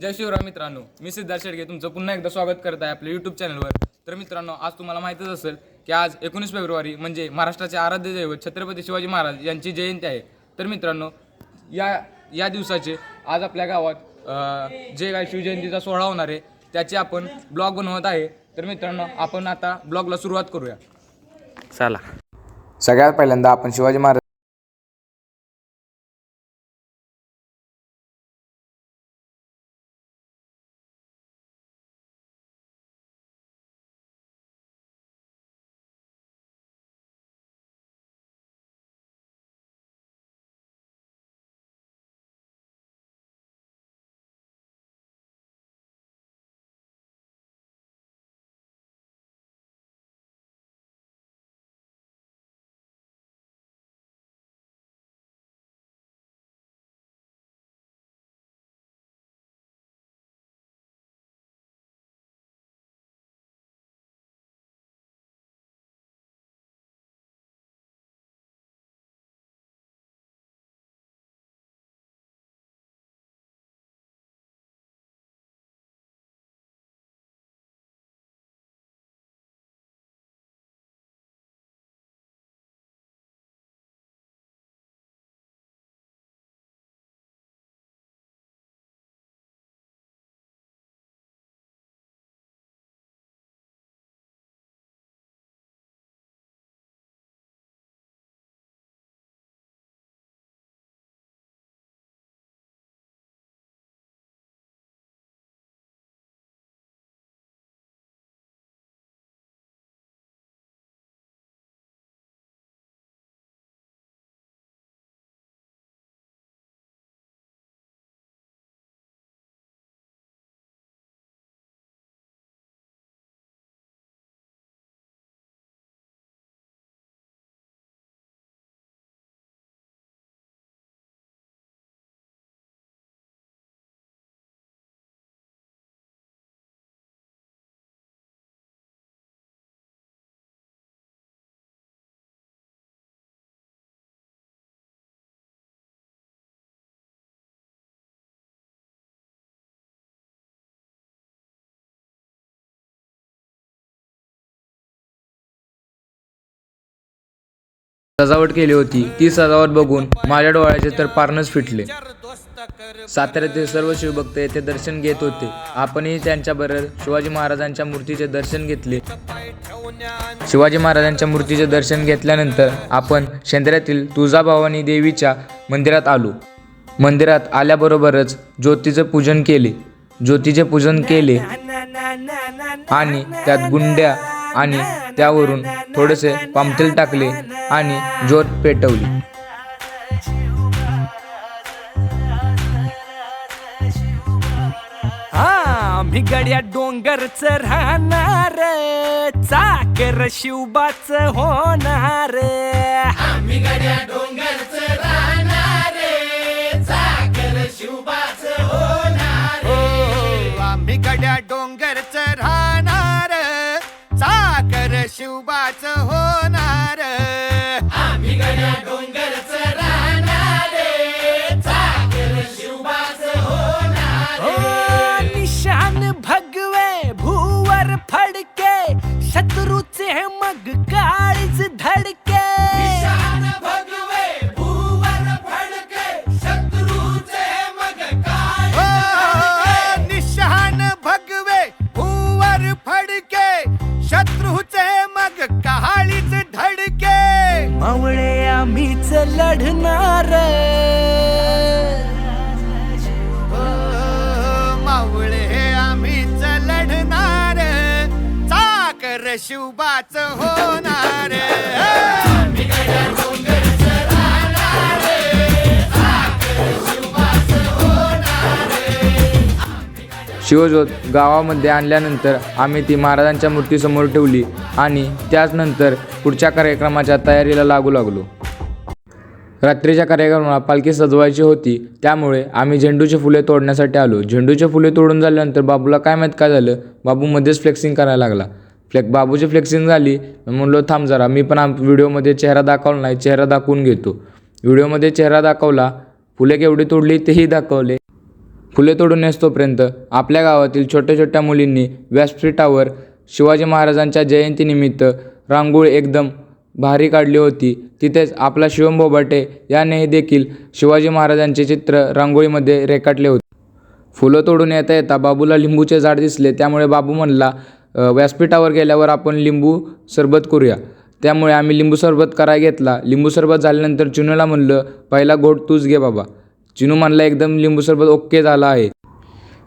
जय शिवराम मित्रांनो. मी सिद्धार्थ शेडगे. तुमचं पुन्हा एकदा स्वागत करत आहे आपल्या यूट्यूब चॅनलवर तर मित्रांनो आज तुम्हाला माहीतच असेल की आज एकोणीस फेब्रुवारी म्हणजे महाराष्ट्राचे आराध्य दैवत छत्रपती शिवाजी महाराज यांची जयंती आहे. तर मित्रांनो या या दिवसाचे आज आपल्या गावात जे काय शिवजयंतीचा सोहळा होणार आहे त्याचे आपण ब्लॉग बनवत आहे. तर मित्रांनो आपण आता ब्लॉगला सुरुवात करूया. चला. सगळ्यात पहिल्यांदा आपण शिवाजी महाराज सजावट केली होती. ती सजावट बघून माझ्या डोळ्याचे तर पारणच फिटले. साताऱ्यातील सर्व शिवभक्त येथे दर्शन घेत होते. आपणही त्यांच्याबरोबर शिवाजी महाराजांच्या मूर्तीचे दर्शन घेतले. शिवाजी महाराजांच्या मूर्तीचे दर्शन घेतल्यानंतर आपण शेंद्र्यातील तुळजाभवानी देवीच्या मंदिरात आलो. मंदिरात आल्याबरोबरच ज्योतीचे पूजन केले. ज्योतीचे पूजन केले आणि त्यात गुंड्या आणि त्यावरून थोडेसे पामतेल टाकले आणि जोर पेटवली. आम्ही गड्या डोंगरच राहणार चाकर शिवबाच होणार आम्ही गड्या डोंगरच राहणार चाकर शिवबाच होणार आम्ही गड्या डोंगरच राहणार चाकर शिवबाच ओ निशान भगवे भूवर फडके शत्रूचे मग काळीच धडके. भगवे भूवर फडके शत्रूचे मग काय निशान भगवे भूवर फडके शत्रूचे लढणार. मावळे आम्हीच लढणार. चाकर शिवबाच होणार. शिवज्योत गावामध्ये आणल्यानंतर आम्ही ती महाराजांच्या मूर्तीसमोर ठेवली आणि त्याचनंतर पुढच्या कार्यक्रमाच्या तयारीला लागू लागलो. रात्रीच्या कार्यक्रमाला पालखी सजवायची होती. त्यामुळे आम्ही झेंडूची फुले तोडण्यासाठी आलो. झेंडूची फुले तोडून झाल्यानंतर बाबूला काय माहीत काय झालं? बाबू मध्येच फ्लेक्सिंग करायला लागला. फ्लेक बाबूची फ्लेक्सिंग झाली. म्हणलो थांब जरा मी पण आम व्हिडिओमध्ये चेहरा दाखवला नाही चेहरा दाखवून घेतो. व्हिडिओमध्ये चेहरा दाखवला. फुले केवढी तोडली तेही दाखवले. फुले तोडून नेसतोपर्यंत आपल्या गावातील छोट्या छोट्या मुलींनी व्यासपीठावर शिवाजी महाराजांच्या जयंतीनिमित्त रांगोळी एकदम भारी काढली होती. तिथेच आपला शिवम बोबाटे यानेही देखील शिवाजी महाराजांचे चित्र रांगोळीमध्ये रेखाटले होते. फुलं तोडून येता येता बाबूला लिंबूचे झाड दिसले. त्यामुळे बाबू म्हणला व्यासपीठावर गेल्यावर आपण लिंबू सरबत करूया. त्यामुळे आम्ही लिंबू सरबत करायला घेतला. लिंबू सरबत झाल्यानंतर चिनूला म्हणलं पहिला घोट तूच घे बाबा. चिनू म्हणला एकदम लिंबू सरबत ओके झाला आहे.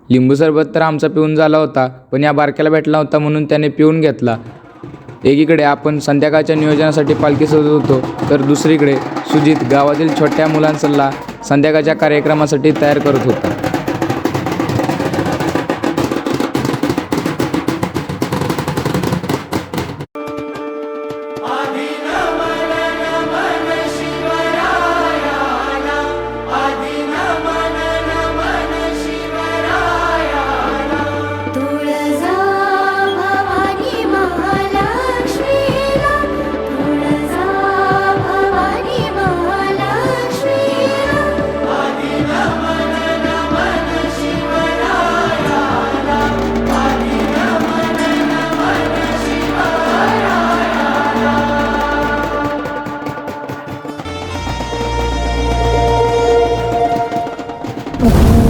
लिंबू सरबत तर आमचा पिऊन झाला होता पण या बारक्याला भेटला होता म्हणून त्याने पिऊन घेतला. एकीकडे आपण संध्याकाळच्या नियोजनासाठी पालखी सजवत होतो तर दुसरीकडे सुजित गावातील छोट्या मुलांसला संध्याकाळच्या कार्यक्रमासाठी तयार करत होता. Oh.